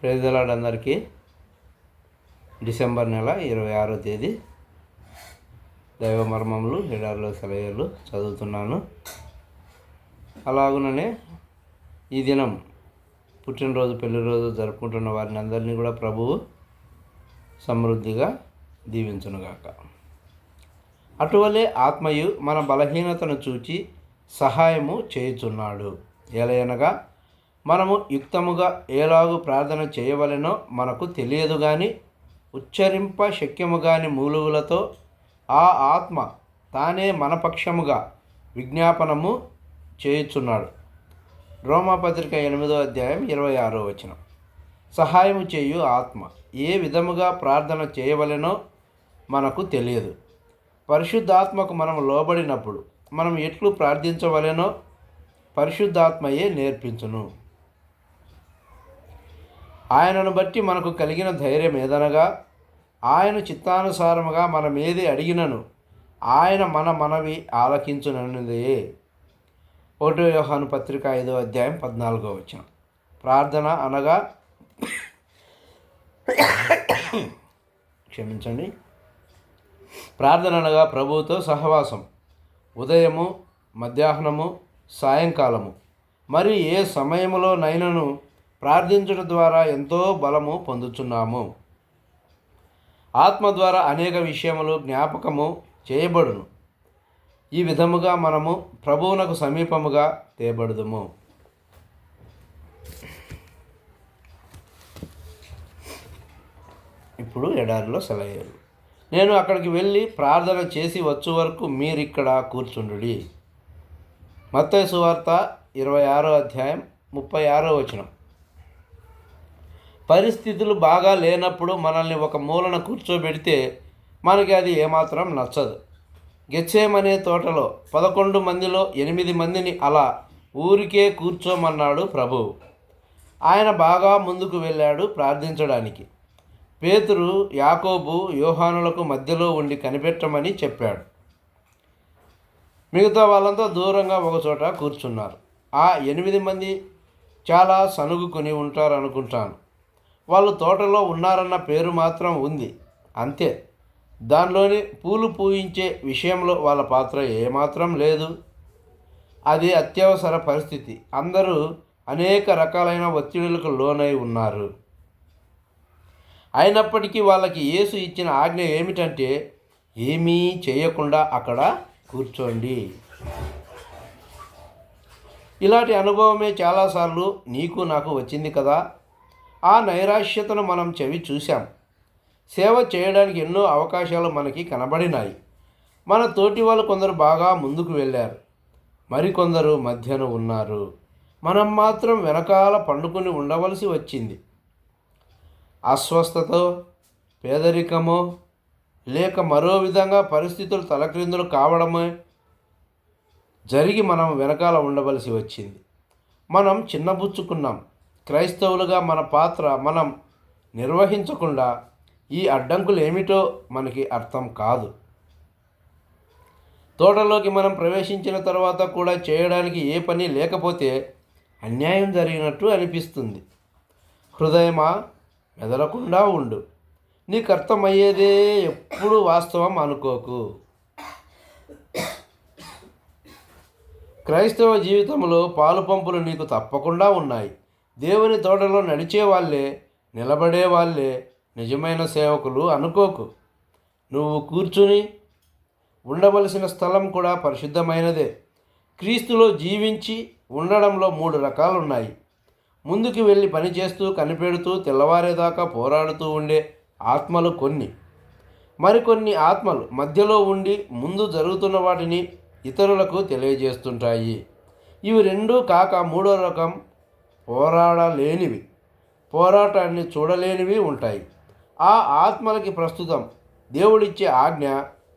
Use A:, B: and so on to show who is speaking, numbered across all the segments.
A: ప్రేజలాడందరికీ December నెల ఇరవై ఆరో తేదీ దైవ మర్మములు ఎడారిలో సెలవులు చదువుతున్నాను. అలాగుననే ఈ దినం పుట్టినరోజు పెళ్ళి రోజు జరుపుకుంటున్న వారిని అందరినీ కూడా ప్రభువు సమృద్ధిగా దీవించునుగాక. అటువలే ఆత్మయు మన బలహీనతను చూచి సహాయము చేయుచున్నాడు. ఎలయనగా మనము యుక్తముగా ఏలాగు ప్రార్థన చేయవలెనో మనకు తెలియదు కానీ ఉచ్చరింప శక్యము కాని మూలుగులతో ఆ ఆత్మ తానే మన పక్షముగా విజ్ఞాపనము చేయుచున్నాడు. రోమాపత్రిక ఎనిమిదో అధ్యాయం ఇరవై ఆరో వచనం. సహాయము చేయు ఆత్మ ఏ విధముగా ప్రార్థన చేయవలెనో మనకు తెలియదు. పరిశుద్ధాత్మకు మనం లోబడినప్పుడు మనం ఎట్లు ప్రార్థించవలెనో పరిశుద్ధాత్మయే నేర్పించును. ఆయనను బట్టి మనకు కలిగిన ధైర్యం ఏదనగా ఆయన చిత్తానుసారముగా మనమేది అడిగినను ఆయన మన మనవి ఆలకించునన్నదే ఒకటో యోహాను పత్రిక ఐదో అధ్యాయం పద్నాలుగో వచ్చిన ప్రార్థన అనగా క్షమించండి. ప్రార్థన అనగా ప్రభువుతో సహవాసం ఉదయము మధ్యాహ్నము సాయంకాలము. మరి ఏ సమయంలో నైనను ప్రార్థించడం ద్వారా ఎంతో బలము పొందుతున్నాము ఆత్మ ద్వారా అనేక విషయములు జ్ఞాపకము చేయబడును. ఈ విధముగా మనము ప్రభువునకు సమీపముగా తేబడుదుము. ఇప్పుడు ఎడారిలో సెలయేరు నేను అక్కడికి వెళ్ళి ప్రార్థన చేసి వచ్చు వరకు మీరిక్కడ కూర్చుండుడి. మత్తయి సువార్త ఇరవై ఆరో అధ్యాయం ముప్పై ఆరో వచనం. పరిస్థితులు బాగా లేనప్పుడు మనల్ని ఒక మూలన కూర్చోబెడితే మనకి అది ఏమాత్రం నచ్చదు. గెచ్చేమనే తోటలో పదకొండు మందిలో ఎనిమిది మందిని అలా ఊరికే కూర్చోమన్నాడు ప్రభువు ఆయన బాగా ముందుకు వెళ్ళాడు ప్రార్థించడానికి. పేతురు యాకోబు యోహానులకు మధ్యలో ఉండి కనిపెట్టమని చెప్పాడు. మిగతా వాళ్ళంతా దూరంగా ఒకచోట కూర్చున్నారు. ఆ ఎనిమిది మంది చాలా సనుగుకొని ఉంటారు అనుకుంటాను వాళ్ళు తోటలో ఉన్నారన్న పేరు మాత్రం ఉంది. అంతే. దానిలోని పూలు పూయించే విషయంలో వాళ్ళ పాత్ర ఏమాత్రం లేదు. అది అత్యవసర పరిస్థితి. అందరూ అనేక రకాలైన ఒత్తిడులకు లోనై ఉన్నారు. అయినప్పటికీ వాళ్ళకి యేసు ఇచ్చిన ఆజ్ఞ ఏమిటంటే ఏమీ చేయకుండా అక్కడ కూర్చోండి. ఇలాంటి అనుభవమే చాలాసార్లు నీకు నాకు వచ్చింది కదా? ఆ నైరాశ్యతను మనం చెవి చూశాం. సేవ చేయడానికి ఎన్నో అవకాశాలు మనకి కనబడినాయి. మన తోటి వాళ్ళు కొందరు బాగా ముందుకు వెళ్ళారు. మరికొందరు మధ్యన ఉన్నారు. మనం మాత్రం వెనకాల పండుకొని ఉండవలసి వచ్చింది. అస్వస్థతో పేదరికమో లేక మరో విధంగా పరిస్థితులు తలక్రిందులు కావడమే జరిగి మనం వెనకాల ఉండవలసి వచ్చింది. మనం చిన్నబుచ్చుకున్నాం క్రైస్తవులుగా మన పాత్ర మనం నిర్వహించకుండా ఈ అడ్డంకులు ఏమిటో మనకి అర్థం కాదు. తోటలోకి మనం ప్రవేశించిన తర్వాత కూడా చేయడానికి ఏ పని లేకపోతే అన్యాయం జరిగినట్టు అనిపిస్తుంది. హృదయమా? మెదలకుండా ఉండు. నీకు అర్థమయ్యేదే ఎప్పుడు వాస్తవం అనుకోకు. క్రైస్తవ జీవితంలో పాలు పంపులు నీకు తప్పకుండా ఉన్నాయి. దేవుని తోటలో నడిచే వాళ్ళే నిలబడే వాళ్ళే నిజమైన సేవకులు అనుకోకు. నువ్వు కూర్చుని ఉండవలసిన స్థలం కూడా పరిశుద్ధమైనదే. క్రీస్తులో జీవించి ఉండడంలో మూడు రకాలు ఉన్నాయి ముందుకు వెళ్ళి పనిచేస్తూ కనిపెడుతూ తెల్లవారేదాకా పోరాడుతూ ఉండే ఆత్మలు కొన్ని. మరికొన్ని ఆత్మలు మధ్యలో ఉండి ముందు జరుగుతున్న వాటిని ఇతరులకు తెలియజేస్తుంటాయి. ఇవి రెండూ కాక మూడో రకం పోరాడలేనివి. పోరాటాన్ని చూడలేనివి ఉంటాయి. ఆ ఆత్మలకి ప్రస్తుతం దేవుడిచ్చే ఆజ్ఞ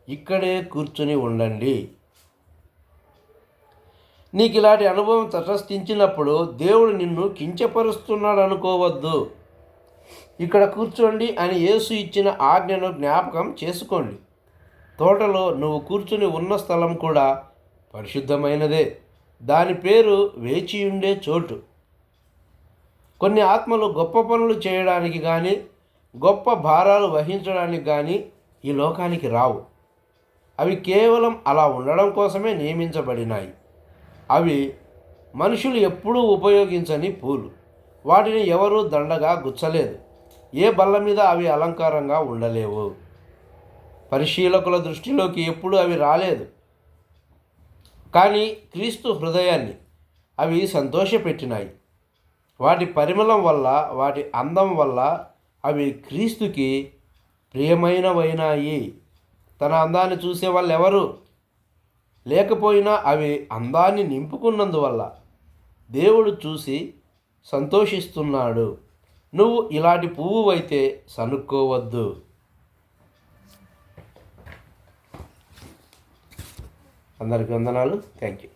A: ఇక్కడే కూర్చుని ఉండండి. నీకు ఇలాంటి అనుభవం తటస్థించినప్పుడు దేవుడు నిన్ను కించపరుస్తున్నాడు అనుకోవద్దు ఇక్కడ కూర్చోండి అని యేసు ఇచ్చిన ఆజ్ఞను జ్ఞాపకం చేసుకోండి. తోటలో నువ్వు కూర్చుని ఉన్న స్థలం కూడా పరిశుద్ధమైనదే. దాని పేరు వేచి ఉండే చోటు. కొన్ని ఆత్మలు గొప్ప పనులు చేయడానికి కానీ గొప్ప భారాలు వహించడానికి కానీ ఈ లోకానికి రావు. అవి కేవలం అలా ఉండడం కోసమే నియమించబడినాయి. అవి మనుషులు ఎప్పుడూ ఉపయోగించని పూలు. వాటిని ఎవరూ దండగా గుచ్చలేదు. ఏ బల్ల మీద అవి అలంకారంగా ఉండలేవు. పరిశీలకుల దృష్టిలోకి ఎప్పుడు అవి రాలేదు. కానీ క్రీస్తు హృదయాన్ని అవి సంతోషపెట్టినాయి. వాటి పరిమళం వల్ల వాటి అందం వల్ల అవి క్రీస్తుకి ప్రియమైనవైనాయి. తన అందాన్ని చూసే వాళ్ళు ఎవరు లేకపోయినా అవి అందాన్ని నింపుకున్నందువల్ల దేవుడు చూసి సంతోషిస్తున్నాడు. నువ్వు ఇలాంటి పువ్వు అయితే సనుక్కోవద్దు అందరికీ వందనాలు. Thank you